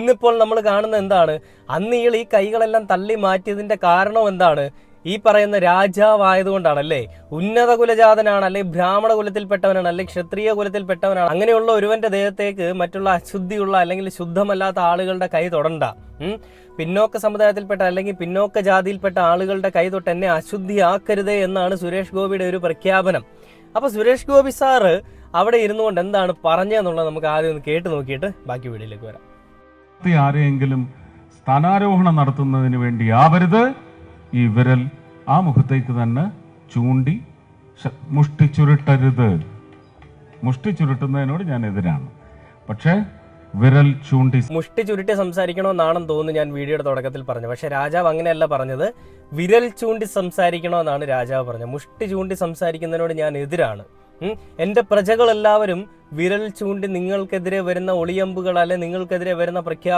ഇന്നിപ്പോൾ നമ്മൾ കാണുന്ന എന്താണ്? അന്ന് ഇയാൾ ഈ കൈകളെല്ലാം തള്ളി മാറ്റിയതിന്റെ കാരണം എന്താണ്? ഈ പറയുന്ന രാജാവായതുകൊണ്ടാണ് അല്ലേ ഉന്നത കുലജാതനാണ് അല്ലെ ബ്രാഹ്മണ കുലത്തിൽപ്പെട്ടവനാണ് അല്ലെ ക്ഷത്രിയ കുലത്തിൽപ്പെട്ടവനാണ്. അങ്ങനെയുള്ള ഒരുവന്റെ ദേഹത്തേക്ക് മറ്റുള്ള അശുദ്ധിയുള്ള അല്ലെങ്കിൽ ശുദ്ധമല്ലാത്ത ആളുകളുടെ കൈ തൊടണ്ട. പിന്നോക്ക സമുദായത്തിൽപ്പെട്ട അല്ലെങ്കിൽ പിന്നോക്ക ജാതിയിൽപ്പെട്ട ആളുകളുടെ കൈ തൊട്ട് എന്നെ അശുദ്ധിയാക്കരുതേ എന്നാണ് സുരേഷ് ഗോപിയുടെ ഒരു പ്രഖ്യാപനം. അപ്പൊ സുരേഷ് ഗോപി സാറ് അവിടെ ഇരുന്നുകൊണ്ട് എന്താണ് പറഞ്ഞതെന്നുള്ളത് നമുക്ക് ആദ്യം ഒന്ന് കേട്ട് നോക്കിയിട്ട് ബാക്കി വീഡിയോയിലേക്ക് വരാം. സ്ഥാനാർത്ഥി ആരെയെങ്കിലും സ്ഥാനാരോഹണം നടത്തുന്നതിന് വേണ്ടി ആവരുത്. ഈ വിരൽ ആ മുഖത്തേക്ക് തന്നെ ചൂണ്ടി മുഷ്ടി ചുരുട്ടരുത്. മുഷ്ടി ചുരുട്ടുന്നതിനോട് ഞാൻ എതിരാണ്. പക്ഷേ വിരൽ ചൂണ്ടി മുഷ്ടി ചുരുട്ടി സംസാരിക്കണമെന്നാണെന്ന് തോന്നുന്നു ഞാൻ വീഡിയോയുടെ തുടക്കത്തിൽ പറഞ്ഞു. പക്ഷെ രാജാവ് അങ്ങനെയല്ല പറഞ്ഞത്. വിരൽ ചൂണ്ടി സംസാരിക്കണമെന്നാണ് രാജാവ് പറഞ്ഞത്. മുഷ്ടി ചൂണ്ടി സംസാരിക്കുന്നതിനോട് ഞാൻ എതിരാണ്. എന്റെ പ്രജകളെല്ലാവരും വിരൽ ചൂണ്ടി നിങ്ങൾക്കെതിരെ വരുന്ന ഒളിയമ്പുകൾ അല്ലെ നിങ്ങൾക്കെതിരെ വരുന്ന പ്രഖ്യാപനം